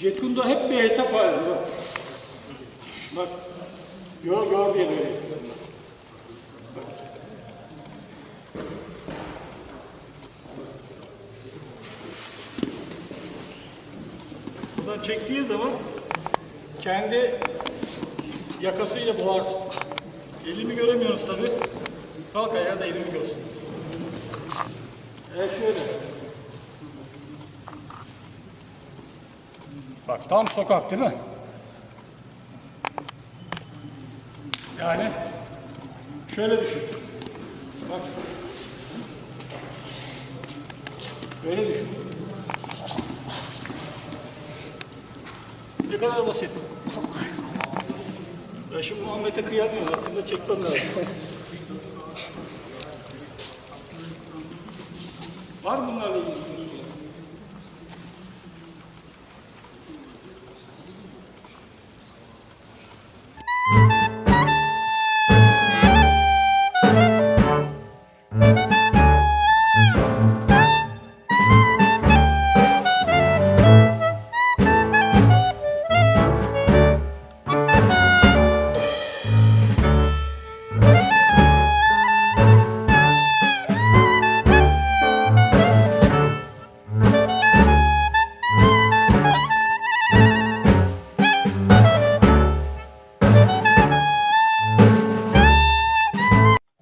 Cetkunda hep bir hesap halinde bak. Bak. Gör, gör diye böyle. Buradan çektiği zaman kendi yakasıyla boğarsın. Elimi göremiyoruz tabi. Kalk ayağa da elimi görsün. Evet şöyle. Bak tam sokak değil mi? Yani şöyle düşün. Bak. Böyle düşün. Ne kadar basit. Ben şimdi Muhammed'e kıyamıyorum. Aslında çekmem lazım. Var bunlarla ilgili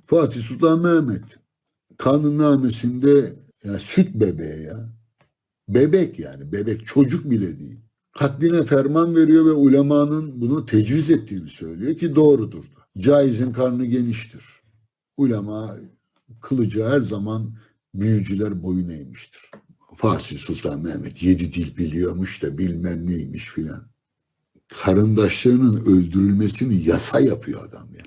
Fatih Sultan Mehmet kanunnamesinde ya süt bebeği ya. Bebek yani bebek çocuk bile değil. Katline ferman veriyor ve ulemanın bunu tecviz ettiğini söylüyor ki doğrudur. Caizin karnı geniştir. Ulema kılıcı her zaman büyücüler boyun eğmiştir. Fatih Sultan Mehmet yedi dil biliyormuş da bilmem neymiş filan. Karındaşlarının öldürülmesini yasa yapıyor adam ya.